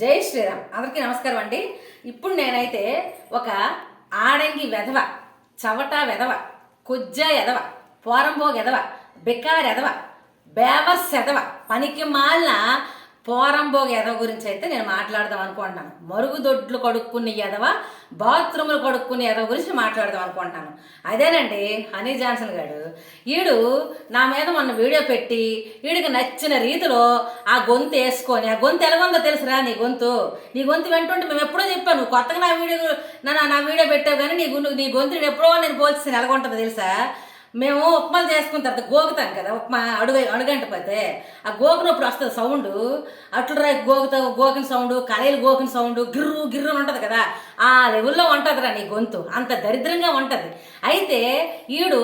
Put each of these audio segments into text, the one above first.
జై శ్రీరామ్. అందరికీ నమస్కారం అండి. ఇప్పుడు నేనైతే ఒక ఆడంగి వెధవ చవట వెధవ కుజ్జ ఎదవ పోరంబోగ్ ఎదవ బికార్ ఎదవ బేవస్ ఎదవ పనికి మాలిన పోరంబోగ ఎదవ గురించి అయితే నేను మాట్లాడదాం అనుకుంటున్నాను. మరుగుదొడ్లు కడుక్కునే ఎదవ బాత్రూములు కడుక్కునే ఎదవ గురించి మాట్లాడదాం అనుకుంటున్నాను. అదేనండి హనీ జాన్సన్ గారు. ఈడు నా మీద మొన్న వీడియో పెట్టి వీడికి నచ్చిన రీతిలో ఆ గొంతు వేసుకొని ఆ గొంతు ఎలాగుందో తెలుసురా నీ గొంతు? నీ గొంతు వింటుంటే మేము ఎప్పుడో చెప్పాను కొత్తగా నా వీడియో నా నా వీడియో పెట్టావు కానీ నీ గొంతు నీ గొంతు నేను ఎప్పుడో నేను పోల్చేసాను ఎలాగుంటుందో తెలుసా? మేము ఉప్మాలు చేసుకున్న తర్వాత గోగుతాం కదా ఉప్మా అడుగు అడుగంట పోతే ఆ గోకినప్పుడు వస్తుంది సౌండ్. అట్లు రాయి గోగుతా గోకిన సౌండ్ కళాయిలు గోకిన సౌండ్ గిర్రు గిర్రు అని ఉంటుంది కదా ఆ లెవెల్లో ఉంటుందిరా నీ గొంతు. అంత దరిద్రంగా ఉంటుంది. అయితే ఈడు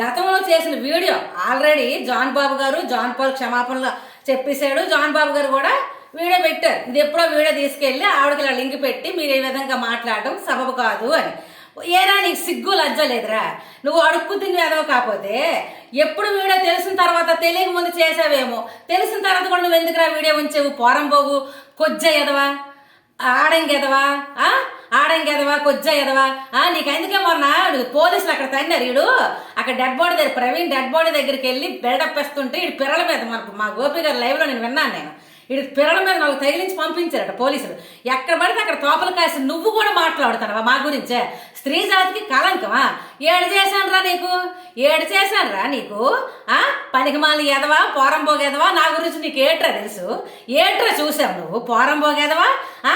గతంలో చేసిన వీడియో ఆల్రెడీ జాన్ బాబు గారు జాన్ పాల్ క్షమాపణలు చెప్పేశాడు. జాన్ బాబు గారు కూడా వీడియో పెట్టారు. ఇది ఎప్పుడో వీడియో తీసుకెళ్ళి ఆవిడకి ఇలా లింక్ పెట్టి మీరు ఏ విధంగా మాట్లాడడం సబబు కాదు అని. ఏరా నీకు సిగ్గు లజ్జ లేదురా. నువ్వు అడుక్కు తిని కాకపోతే ఎప్పుడు వీడియో తెలిసిన తర్వాత తెలియక ముందు చేసావేమో. తెలిసిన తర్వాత కూడా నువ్వు ఎందుకురా వీడియో ఉంచేవు? పోరంబోగు కొజ్జ ఎదవా? ఆడంగెదవా ఎదవా? ఆ? ఆడంగి కొజ్జ ఎదవా? ఆ, నీకు అందుకే మొన్న నువ్వు పోలీసులు అక్కడ తన్నారు వీడు అక్కడ డెడ్ బాడీ దగ్గర ప్రవీణ్ డెడ్ బాడీ దగ్గరికి వెళ్ళి బిల్డప్ వేస్తుంటే వీడు పిల్లల మీద మనకు మా గోపి గారి లైవ్లో నేను విన్నాను నేను. ఇటు పిల్లల మీద నాకు తగిలించి పంపించారట పోలీసులు. ఎక్కడ పడితే అక్కడ తోపలు కాసి నువ్వు కూడా మాట్లాడుతానవా మా గురించే? స్త్రీ జాతికి కలంకమా? ఏడు చేశానురా నీకు? ఏడు చేశానురా నీకు? ఆ? పనికిమాలి ఎదవా? పోరంబోగు నా గురించి నీకు ఏట్రా తెలుసు? ఏట్రా చూసావు నువ్వు? పోరం ఎదవా? ఆ?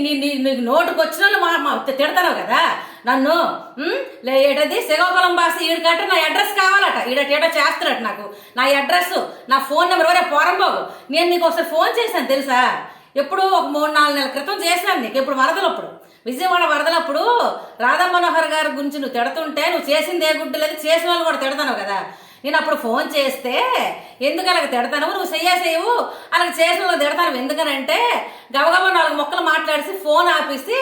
నీ- నీ- నీకు నోటుకు వచ్చిన వాళ్ళు మా మా తిడతావు కదా? నన్ను ఉమ్, ఏటది శ్రీకాకుళం భాష ఈడికంట నా అడ్రస్ కావాలట. ఈడట ఏటో చేస్తారట నాకు. నా అడ్రస్ నా ఫోన్ నెంబర్ వరే పోరంబాబు నేను నీకు ఒకసారి ఫోన్ చేశాను తెలుసా? ఎప్పుడు ఒక మూడు నాలుగు నెలల క్రితం చేశాను నీకు. ఇప్పుడు వరదలప్పుడు. విజయవాడ వరదలప్పుడు రాధా మనోహర్ గారి గురించి నువ్వు తిడుతుంటే నువ్వు చేసింది ఏ గుడ్డు లేదు చేసిన వాళ్ళు కూడా తిడతాను కదా. నేను అప్పుడు ఫోన్ చేస్తే ఎందుకు అలాగ తిడతాను నువ్వు చెయ్యేసేవు అలాగ చేసిన వాళ్ళు తిడతాను ఎందుకనంటే గబగబా నాలుగు మొక్కలు మాట్లాడిసి ఫోన్ ఆపేసి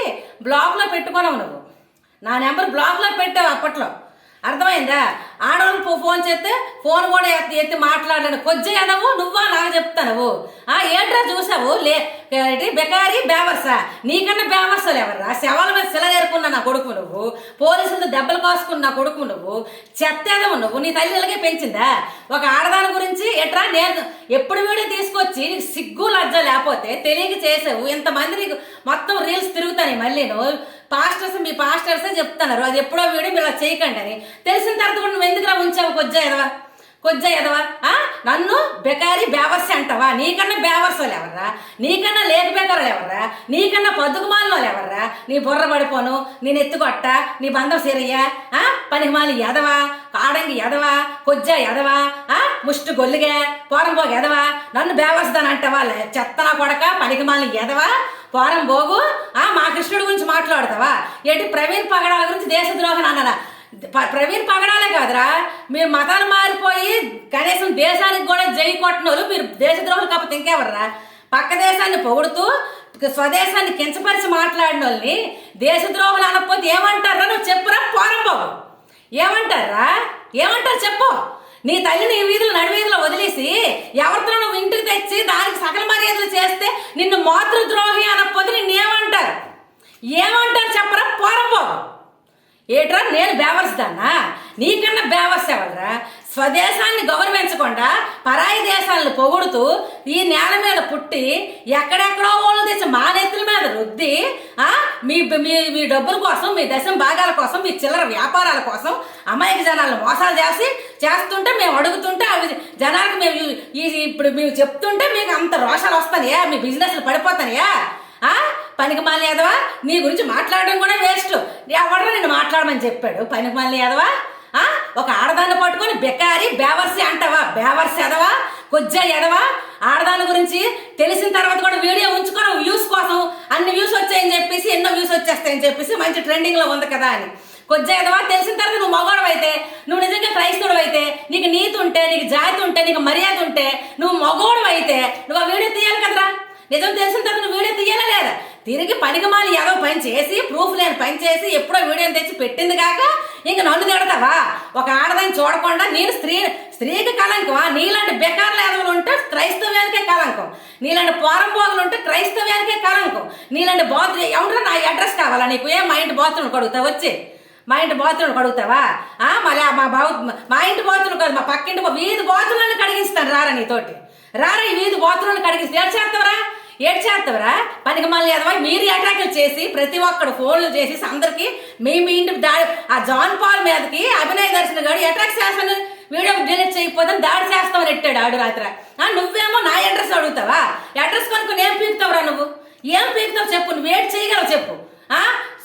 బ్లాక్లో పెట్టుకున్నావు నువ్వు. నా నెంబర్ బ్లాక్లో పెట్టావు అప్పట్లో అర్థమైందా ఆడవాళ్ళకి ఫోన్ చేస్తే ఫోన్ కూడా ఎత్తి ఎత్తి మాట్లాడలేను కొద్దిగా ఎదవు నువ్వా? నాకు చెప్తాను ఆ ఏంట్రా చూసావు? లే బెకారి బేవర్సా? నీకన్నా బేవర్సలు ఎవర్రా? శవాల మీద సిలగేరుకున్న నా కొడుకు నువ్వు పోలీసులతో దెబ్బలు కాసుకున్న నా కొడుకు నువ్వు చెత్తేదవు నువ్వు నీ తల్లి ఇలాగే పెంచిందా? ఒక ఆడదాని గురించి ఎట్రా నేను ఎప్పుడు వీడియో తీసుకొచ్చి నీకు సిగ్గు లజ్జ లేకపోతే తెలియక చేసావు. ఇంతమంది నీకు మొత్తం రీల్స్ తిరుగుతాయి మళ్ళీ నువ్వు. పాస్టర్స్ మీ పాస్టర్సే చెప్తున్నారు. అది ఎప్పుడో వీడియో మీరు అలా చేయకండి అని. తెలిసిన తర్వాత కూడా నువ్వు ఎందుకురా ఉంచావు కొజ్జా ఎదవా? కొజ్జా ఎదవా? ఆ? నన్ను బెకారి బేవర్స్ అంటావా? నీకన్నా బేవర్సోలు ఎవర్రా? నీకన్నా లేక బెకారులు ఎవర్రా? నీకన్నా పద్దుకుమాలలో ఎవర్రా? నీ బుర్ర పడిపోను నేను ఎత్తుకొట్ట నీ బంధం సిరయ్యా? ఆ? పనికిమాలి ఎదవా? కాడంగి ఎదవా? కొజ్జా ఎదవా? ఆ? ముష్టి గొల్లిగా? పోరంబోగు ఎదవా? నన్ను బేవర్సదాని అంటావా? లే, చెత్తన కొడక పనికిమాలి ఎదవా? పోరం బోగు ఆ మా కృష్ణుడి గురించి మాట్లాడతావా? ఏంటి ప్రవీణ్ పగడాల గురించి దేశద్రోహం అన్నారా ప్రవీణ్ పగడాలే కాదురా. మీరు మతాలు మారిపోయి కనీసం దేశానికి కూడా జై కొట్టినోళ్ళు మీరు దేశద్రోహులు కాకపోతే ఇంకెవర్రా? పక్క దేశాన్ని పొగుడుతూ స్వదేశాన్ని కించపరిచి మాట్లాడిన వాళ్ళని దేశద్రోహులు అనకపోతే ఏమంటారా? నువ్వు చెప్పురా పోరంబాబు ఏమంటారా? ఏమంటారు చెప్పు. నీ తల్లి నీ వీధులు నడివీధిలో వదిలేసి ఎవరితో నువ్వు ఇంటికి తెచ్చి దానికి సకల మర్యాదలు చేస్తే నిన్ను మాతృద్రోహి అనకపోతే నిన్ను ఏమంటారు ఏమంటారు చెప్పరా పోరంబాబు ఏట్రా నేను బేవర్స్ దాన్నా నీకన్నా బేవర్స్ ఎవరా స్వదేశాన్ని గౌరవించకుండా పరాయి దేశాలను పొగుడుతూ ఈ నేల మీద పుట్టి ఎక్కడెక్కడో వాళ్ళు తెచ్చి మా నెత్తుల మీద రుద్ది మీ మీ మీ డబ్బుల కోసం మీ దశం భాగాల కోసం మీ చిల్లర వ్యాపారాల కోసం అమాయక జనాలను మోసాలు చేసి చేస్తుంటే మేము అడుగుతుంటే అవి జనాలకు మేము ఇప్పుడు మేము చెప్తుంటే మీకు అంత రోషాలు వస్తాయా మీ బిజినెస్లు పడిపోతాయా పనికిమాలిన పనికి నీ గురించి మాట్లాడడం కూడా వేస్ట్. ఎవడరా నేను మాట్లాడమని చెప్పాడు? పనికి మాలి ఒక ఆడదాన్ని పట్టుకొని బెకారి బేవర్సి అంటావా? బేవర్సి ఎదవా కొజ్జా ఎదవా ఆడదాని గురించి తెలిసిన తర్వాత కూడా వీడియో ఉంచుకొని వ్యూస్ కోసం అన్ని వ్యూస్ వచ్చాయని చెప్పేసి ఎన్నో వ్యూస్ వచ్చేస్తాయని చెప్పేసి మంచి ట్రెండింగ్లో ఉంది కదా అని. కొద్దిగా ఎదవా తెలిసిన తర్వాత నువ్వు మగవాడు అయితే నువ్వు నిజంగా క్రైస్తవుడు అయితే నీకు నీతి ఉంటే నీకు జాతి ఉంటే నీకు మర్యాద ఉంటే నువ్వు మగవాడు అయితే నువ్వు ఆ వీడియో తీయాలి కదరా? నిజం తెలిసిన తర్వాత నువ్వు వీడియో తీయాలా లేదా? తిరిగి పనికిమాలి ఏదో పని చేసి ప్రూఫ్ లేని పని చేసి ఎప్పుడో వీడియోని తెచ్చి పెట్టింది కాక ఇంక నన్ను తిడతావా? ఒక ఆడదాన్ని చూడకుండా నేను స్త్రీ స్త్రీకి కలంకం నీలాంటి బెకార్ల ఎదవలు ఉంటే క్రైస్తవ్యానికే కలంకం నీలాంటి పోరంపోగులు ఉంటే క్రైస్తవ్యానికే నీలాంటి బాత్రూమ్ ఎవరు నా అడ్రస్ కావాలా? నీకు ఏం మా ఇంటి బాత్రూమ్ కడుగుతావు వచ్చి. మా ఇంటి బాత్రూమ్ కడుగుతావా ఆ, మళ్ళీ మా బావు మా ఇంటి బాత్రూమ్ కాదు మా పక్కింటి వీధి బాత్రూమ్లను కడిగిస్తాను. రారా నీతోటి. రారా ఈ వీధి బాత్రూమ్లు కడిగిస్తే ఏడు చేస్తావరా ఏడు చేస్తావరా పనికి మళ్ళీ ఎదవా మీరు అటాకులు చేసి ప్రతి ఒక్కడు ఫోన్లు చేసి అందరికి మీ మీ ఇంటి దాడి ఆ జాన్ పాల్ మీదకి అభినయ దర్శన గారు అటాక్ చేస్తాను. వీడియో డిలీట్ చేయకపోతే దాడి చేస్తామని ఎట్టాడు ఆడు రాత్ర? నువ్వేమో నా అడ్రస్ అడుగుతావా? అడ్రస్ కొనుక్కుని ఏం పీకుతావురా నువ్వు? ఏం పీకుతావు చెప్పు నువ్వు ఏం చేయగలవు చెప్పు?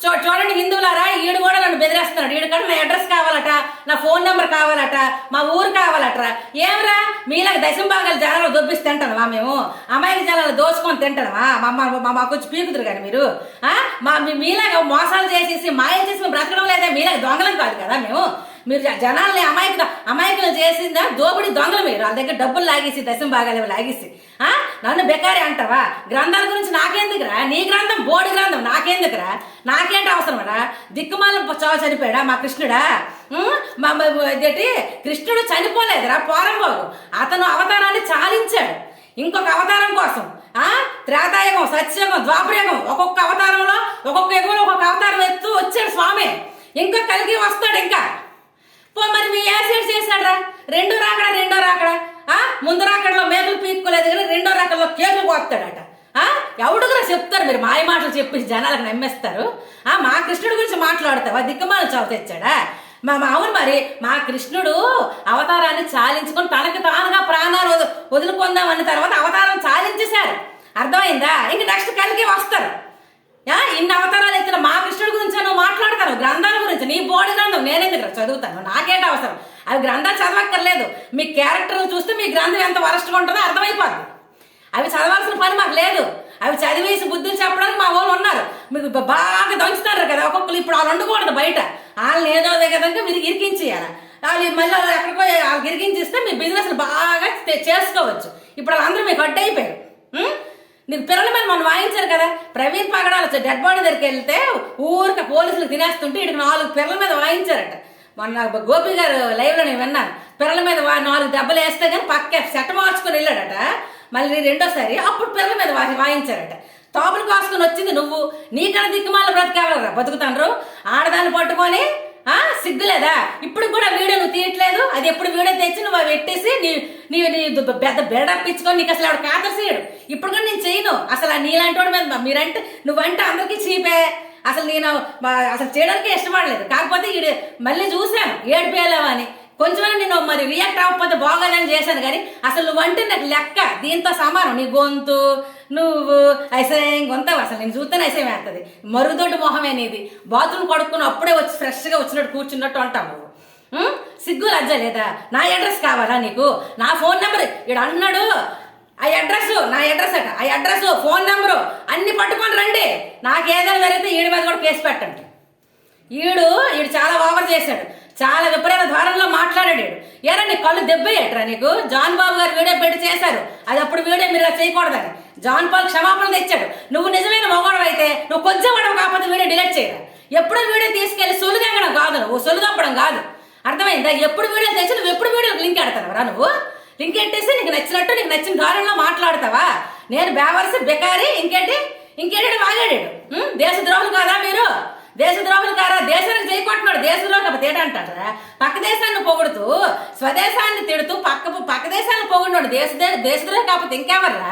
సో చూ చూడండి హిందువులారా ఈడు కూడా నన్ను బెదిరేస్తున్నాడు. ఈడు కూడా నా అడ్రస్ కావాలట నా ఫోన్ నెంబర్ కావాలట మా ఊరు కావాలటరా? ఏమరా? మీలాగా దశంభాగాలు జనాలు దొబ్బిసి తింటామా మేము? అమాయక జనాలు దోచుకొని తింటామా మా మాకు వచ్చి పీకుతురు కానీ మీరు. మా మీ- మీలాగా మోసాలు చేసేసి మాయ చేసి మేము బ్రతకడం లేదా మీలాగ దొంగలం కాదు కదా మేము. మీరు జనాల్ని అమాయక అమాయకులు చేసిందా? దోపిడి దొంగలు మీరు. వాళ్ళ దగ్గర డబ్బులు లాగేసి దశం భాగాలు లాగేసి. నన్ను బెకారి అంటావా? గ్రంథాల గురించి నాకేందుకురా? నీ గ్రంథం బోడి గ్రంథం. నాకేందుకురా? నాకేంటి అవసరమరా దిక్కుమాల చావు చనిపోయాడా మా కృష్ణుడా? మా ఏంటి కృష్ణుడు చనిపోలేదురా పోరంబాబు అతను అవతారాన్ని చాలించాడు. ఇంకొక అవతారం కోసం. ఆ? త్రేతాయుగం సత్యయుగం ద్వాపరయుగం. ఒక్కొక్క అవతారంలో ఒక్కొక్క యుగంలో ఒక్కొక్క అవతారం ఎత్తు వచ్చాడు స్వామి. ఇంకా కలిగి వస్తాడు ఇంకా. పో మరి మీ యాసిడ్ చేశాడరా? రెండో రాకడా రెండో రాకడా? ఆ? ముందు రాకడలో మేకలు పీక్కోలేదు కానీ రెండో రాకడలో కేకులు కోస్తాడట. ఆ? ఎవడుగురా చెప్తారు మీరు? మాయ మాటలు చెప్పి జనాలకు నమ్మేస్తారు. ఆ మా కృష్ణుడి గురించి మాట్లాడతావా? దిక్కుమాల చావు తెచ్చాడా? మా మా అవును మరి మా కృష్ణుడు అవతారాన్ని చాలించుకొని తనకి తానుగా ప్రాణాలు వదులుకుందాం అన్న తర్వాత అవతారం చాలించేశారు. అర్థమైందా? ఇంక నెక్స్ట్ కలిగి వస్తారు. ఇన్ని అవతారాలు ఎత్తిన మా కృష్ణుడి గురించి నువ్వు మాట్లాడతాను గ్రంథాల గురించి. నీ బోడి గ్రంథం నేనెందుకు చదువుతాను? నాకేంటి అవసరం? అవి గ్రంథాలు చదవక్కర్లేదు. మీ క్యారెక్టర్ చూస్తే మీ గ్రంథం ఎంత వరస్ట్గా ఉంటుందో అర్థమైపోద్ది. అవి చదవాల్సిన పని మాకు లేదు. అవి చదివేసి బుద్ధులు చెప్పడానికి మా వాళ్ళు ఉన్నారు. మీకు బాగా దంచుతారు కదా ఒక్కొక్కరు. ఇప్పుడు వాళ్ళు ఉండకూడదు బయట. వాళ్ళని ఏదో విధంగా మీరు ఇరికించేయాలి. వాళ్ళు మళ్ళీ వాళ్ళు ఎక్కడికో వాళ్ళకి ఇరికించిస్తే మీ బిజినెస్ బాగా చేసుకోవచ్చు. ఇప్పుడు వాళ్ళందరూ మీకు అడ్డైపోయారు. నీకు పిల్లల మీద మనం వాయించారు కదా ప్రవీణ్ పగడాలు డెడ్ బాడీ దగ్గరికి వెళ్తే ఊరికి పోలీసులు తినేస్తుంటే ఇక్కడికి నాలుగు పిల్లల మీద వాయించారట. మొన్న గోపి గారు లైవ్లో నేను విన్నాను. పిల్లల మీద నాలుగు దెబ్బలు వేస్తే కానీ పక్క సెట మార్చుకొని వెళ్ళాడట. మళ్ళీ రెండోసారి అప్పుడు పిల్లల మీద వాయించారట. తోపులు కాసుకొని వచ్చింది నువ్వు. నీకన్నా దిక్కుమాల బ్రతికేవాలరా బతుకుతాండ్రు? ఆడదాన్ని పట్టుకొని సిగ్గులేదా? ఇప్పుడు కూడా వీడియో నువ్వు తీయట్లేదు. అది ఎప్పుడు వీడియో తెచ్చి నువ్వు అవి పెట్టేసి నీ నీ పెద్ద బెడప్ ఇచ్చుకొని నీకు అసలు ఆవిడ కాతర్సేయడు ఇప్పుడు కూడా నేను చేయను. అసలు ఆ నీలాంటి వాడు మీద మీరంటే నువ్వంటే అందరికీ చీపే. అసలు నేను అసలు చేయడానికి ఇష్టపడలేదు. కాకపోతే ఈడు మళ్ళీ చూశాను. ఏడిపోయేలావా అని కొంచెం నేను మరి రియాక్ట్ అవ్వకపోతే బాగోదని చేశాను కానీ అసలు నువ్వంటే నాకు లెక్క. దీంతో సమానం. నీ గొంతు నువ్వు ఐసయం గొంతవు అసలు నేను చూస్తేనే ఐసయం వేస్తుంది. మరుగుదొడ్డు మొహమే నీది. బాత్రూమ్ కొడుకుని అప్పుడే వచ్చి ఫ్రెష్గా వచ్చినట్టు కూర్చున్నట్టు అంటావు నువ్వు. సిగ్గు లజ్జ లేదా? నా అడ్రస్ కావాలా నీకు? నా ఫోన్ నెంబర్ ఇక్కడ అన్నాడు. ఆ అడ్రస్ నా అడ్రస్ అట. ఆ అడ్రస్ ఫోన్ నెంబరు అన్ని పట్టుకొని రండి. నాకు ఏదైనా జరిగితే ఈడి మీద కూడా కేసు పెట్టండి. ఈడు ఈడు చాలా ఓవర్ చేశాడు. చాలా విపరీత ధోరణిలో మాట్లాడాడు ఈడు. ఏరా నీ కళ్ళు దెబ్బయ్యట్రా నీకు? జాన్ బాబు గారు వీడియో పెట్టి చేశారు. అది అప్పుడు వీడియో మీరు ఇలా చేయకూడదని. జాన్ పాల్ క్షమాపణ తెచ్చాడు. నువ్వు నిజమైన మగవాడు అయితే నువ్వు కొంచెం కూడా కాకపోతే వీడియో డిలీట్ చేయరా? ఎప్పుడు వీడియో తీసుకెళ్ళి సొలుదెంగడం కాదు నువ్వు. సొలుదప్పడం కాదు. అర్థమైందా? ఎప్పుడు వీడియో తెచ్చి నువ్వు ఎప్పుడు వీడియోకి లింక్ ఎడతావరా నువ్వు? లింక్ ఎట్టేసి నీకు నచ్చినట్టు నీకు నచ్చిన ధోరణిలో మాట్లాడతావా? నేను బేవరసి బెకారి ఇంకేంటి? ఇంకేంటి? వాగాడాడు. దేశ ద్రోహం కాదా మీరు? దేశద్రోహులు కారా? దేశానికి చేయకొట్టున్నాడు దేశద్రోహం తేడా కాకపోతే పక్క దేశాన్ని పొగుడుతూ స్వదేశాన్ని తిడుతూ పక్క పక్క దేశాన్ని పొగిడినాడు దేశ దేశద్రోహం కాకపోతే ఇంకెవర్రా?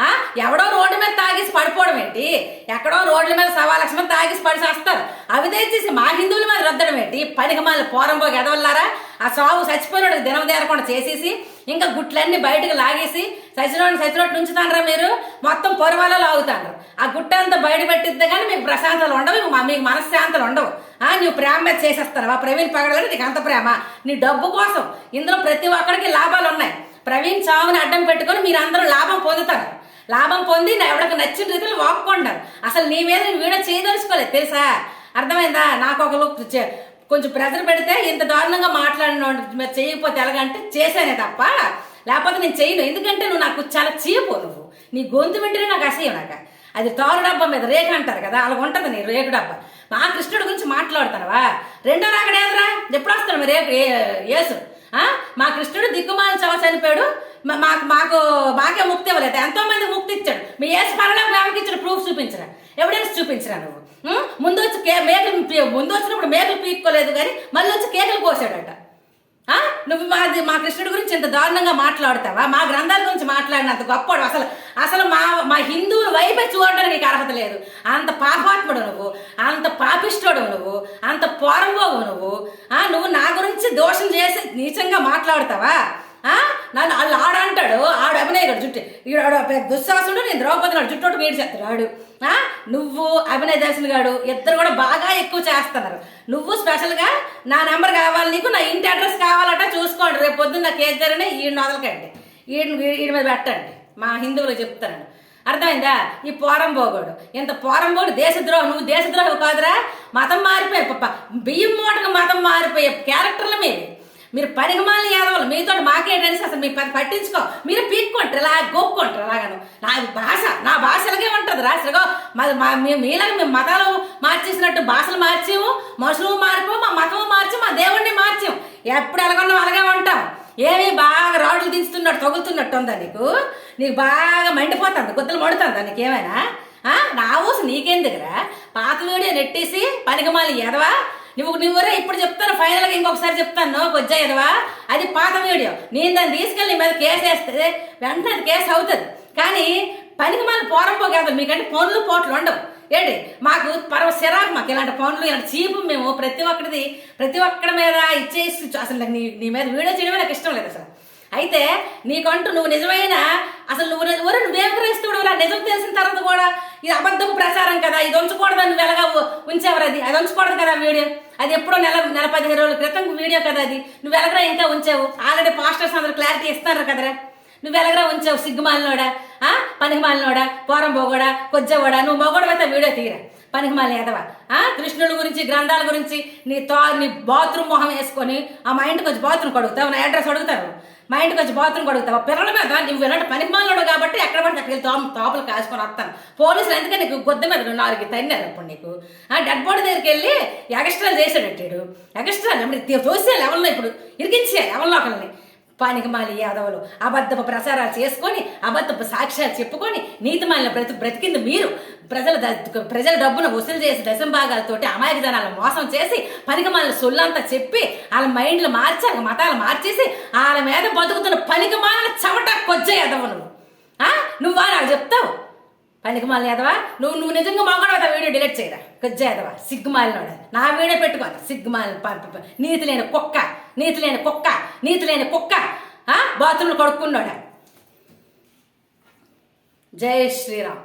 ఆ? ఎవడో రోడ్డు మీద తాగేసి పడిపోవడం ఏంటి? ఎక్కడో రోడ్ల మీద సవా లక్ష తాగేసి పడి చేస్తారు. అవి తెచ్చేసి మా హిందువుల మీద రద్దడం ఏంటి? పనికి మళ్ళీ పోరంబోకి ఎదవల్లారా? ఆ సాగు చచ్చిపోయినోడు దినం దేరకుండా చేసేసి ఇంకా గుట్లన్నీ బయటకు లాగేసి సచినోడిని సచినోటి ఉంచుతానరా మీరు. మొత్తం పొరవాలో లాగుతాండ్రు ఆ గుట్ట అంతా బయట పెట్టిద్దే కానీ మీకు ప్రశాంతలు ఉండవు మీకు మనశ్శాంతలు ఉండవు. ఆ నువ్వు ప్రేమ మీద చేసేస్తావా ప్రవీణ్ పగడగారు నీకు అంత ప్రేమ. నీ డబ్బు కోసం ఇందులో ప్రతి ఒక్కడికి లాభాలు ఉన్నాయి. ప్రవీణ్ చావుని అడ్డం పెట్టుకొని మీరు అందరూ లాభం పొందుతారు. లాభం పొంది నా ఎవరికి నచ్చిన రీతిలో వాపుకుంటారు అసలు నీ మీద నేను వీడియో చేయదలుచుకోలేదు తెలుసా? అర్థమైందా? నాకు ఒక లుక్ కొంచెం ప్రెజర్ పెడితే ఇంత దారుణంగా మాట్లాడిన వాడి చేయకపోతే ఎలాగంటే చేశానే తప్ప. లేకపోతే నేను చేయను. ఎందుకంటే నువ్వు నాకు చాలా చీపు నువ్వు. నీ గొంతు వింటేనే నాకు అసహ్యం నాకు. అది తారు డబ్బా మీద రేఖ అంటారు కదా అలా ఉంటుంది నీ రేకు డబ్బా. మా కృష్ణుడి గురించి మాట్లాడతానవా రెండో రాకడ ఏదరా ఎప్పుడు వస్తాడు మరి రేపు ఏ- యేసు. మా కృష్ణుడు దిక్కుమాల చవ చనిపోయాడు. మా- మాకు మాకు మాకే ముక్తి ఇవ్వలేదు. ఎంతో మంది ముక్తి ఇచ్చాడు. మీ ఏసు పరలోకి ఎవరికి ఇచ్చాడు? ప్రూఫ్ చూపించరా. చూపించరా నువ్వు? ముందు వచ్చి కే మేకలు పీ- ముందు వచ్చినప్పుడు మేకలు పీక్కోలేదు కానీ మళ్ళీ వచ్చి కేకలు కోసాడట నువ్వు మాది మా కృష్ణుడి గురించి ఇంత దారుణంగా మాట్లాడతావా? మా గ్రంథాల గురించి మాట్లాడినంత గొప్పడు అసలు అసలు మా మా హిందువుల వైపే చూడడానికి నీకు అర్హత లేదు. అంత పాపాత్ముడు నువ్వు. అంత పాపిష్టోడు నువ్వు. అంత పోరంబోవు నువ్వు. నువ్వు నా గురించి దోషం చేసి నీచంగా మాట్లాడతావా? నన్ను వాళ్ళు ఆడంటాడు ఆడు అభినయ్ గారు జుట్టు. ఈడు ఆడు పెద్ద దుశ్శాసుడు నేను ద్రౌపది నాడు జుట్టు వేడి చేస్తాడు ఆడు. నువ్వు అభినయ్ దర్శన్ గాడు. ఇద్దరు కూడా బాగా ఎక్కువ చేస్తున్నారు. నువ్వు స్పెషల్గా నా నెంబర్ కావాలి నీకు నా ఇంటి అడ్రస్ కావాలట చూసుకోండి. రేపు పొద్దున్న నా కేక్ జరిగిన ఈ నొదలకండి ఈయన ఈయన మీద పెట్టండి. మా హిందువులు చెప్తాను అర్థమైందా? ఈ పోరంబోగోడు ఇంత పోరంబోడు దేశద్రోహం నువ్వు దేశద్రోహం కాదురా. మతం మారిపోయి పప్ప. బియ్యం మూటకు మతం మారిపోయే క్యారెక్టర్లు మీవి మీరు పనికిమాలిన యాదవులు మీతో మాకేంటనేసి అసలు మీరు పట్టించుకో. మీరు పీక్కుంటారు ఇలా గోక్కుంటారు అలాగను. నా భాష నా భాష ఉంటుంది రాశ్రగో మాది మా మీ- మీలాగా మేము మతాలు మార్చేసినట్టు భాషలు మార్చాము మనుషులు మార్పు మా మతం మార్చి మా దేవుణ్ణి మార్చాము. ఎప్పుడు ఎలాగొన్నాం అలాగే ఉంటాం. ఏమి బాగా రాడ్లు దించుతున్నట్టు తగులుతున్నట్టు ఉందా నీకు? నీకు బాగా మండిపోతుంది గుద్దలు మడుతుందా నీకు ఏమైనా నా ఊసు నీకేం దగ్గర పాత వీడియో నెట్టేసి పనికిమాలి ఎదవా నువ్వు నువ్వురే ఇప్పుడు చెప్తాను ఫైనల్గా ఇంకొకసారి చెప్తాను. కొజ్జా ఎదవా? అది పాత వీడియో. నేను దాన్ని తీసుకెళ్ళి నీ మీద కేసు వేస్తే వెంటనే అది కేసు అవుతుంది. కానీ పనికి మన పోరంపో కాదు మీకంటే పనులు పోట్లు ఉండవు. ఏంటి మాకు పరమ సిరాకు మాకు ఇలాంటి పనులు ఇలాంటి చీపు మేము ప్రతి ఒక్కటిది ప్రతి ఒక్కడి మీద ఇచ్చేసి అసలు నీ నీ మీద వీడియో చేయడమే నాకు ఇష్టం లేదు అసలు. అయితే నీకంటూ నువ్వు నిజమైన అసలు నువ్వు నిజ- ఒరే నువ్వేం గ్రహిస్తుడు నిజం తెలిసిన తర్వాత కూడా ఇది అబద్ధపు ప్రచారం కదా ఇది ఉంచకూడదు నువ్వు ఎలాగా ఉంచేవారు అది? అది ఉంచకూడదు కదా వీడియో? అది ఎప్పుడో నెల నెల పదిహేను రోజుల క్రితం వీడియో కదా అది. నువ్వు ఎలాగరా ఇంకా ఉంచావు? ఆల్రెడీ పాస్టర్స్ అందరూ క్లారిటీ ఇస్తున్నారు కదరా. నువ్వు ఎలాగరా ఉంచావు? సిగ్గుమాలినోడా ఆ? పనికిమాలినోడా? పోరం పోగోడా? కొజ్జవాడా నువ్వు మొగోడు వీడియో తీరా పనికిమాలి ఎదవా? ఆ? కృష్ణుడి గురించి గ్రంథాల గురించి నీ తో నీ బాత్రూమ్ మొహం వేసుకొని ఆ మా ఇంటికి వచ్చి బాత్రూమ్ కడుగుతావు నా అడ్రస్ అడుగుతారు మా ఇంటికి వచ్చి బాత్రూమ్ కడుగుతావు పిల్లల మీద నువ్వు ఇలాంటి పనికిమాలినోడు కాబట్టి ఎక్కడ పడితే అక్కడికి తో తోపలు కాసుకొని వస్తాను. పోలీసులు ఎందుకంటే నీకు గొద్ద మీద రెండు నాలుగు తన్నారు అప్పుడు నీకు? ఆ డెడ్ బాడీ దగ్గరికి వెళ్ళి ఎగస్ట్రా చేసాడట్టాడు ఎగస్ట్రా చూసే లెవెల్లో ఇప్పుడు. ఇరికించే లెవెల్లో ఒకళ్ళని. పానికమాలి యాదవులు. అబద్ధపు ప్రసారాలు చేసుకొని అబద్ధపు సాక్ష్యాలు చెప్పుకొని నీతిమాలిన బ్రతి బ్రతికింది మీరు. ప్రజల ప్రజల డబ్బును వసూలు చేసి దశం భాగాలతోటి అమాయక జనాలను మోసం చేసి పనికిమాలిన సొల్లంతా చెప్పి వాళ్ళ మైండ్లు మార్చి వాళ్ళ మతాలు మార్చేసి వాళ్ళ మీద బతుకుతున్న పనికిమాలిన చెమట కొజ్జ యాదవు నువ్వు ఆ? నాకు చెప్తావు. పనికిమాలిన యాదవా? నువ్వు నువ్వు నిజంగా మొగడవా వీడియో డిలీట్ చేయరా? కొజ్జ యాదవా? సిగ్గుమాలినోడు? నా వీడియో పెట్టుకోవాలి. సిగ్గుమాలిన నీతి లేని కుక్క. నీతి లేని కుక్క. నీతి లేని కుక్క. ఆ? కడుక్కున్నాడా? జై శ్రీరామ్.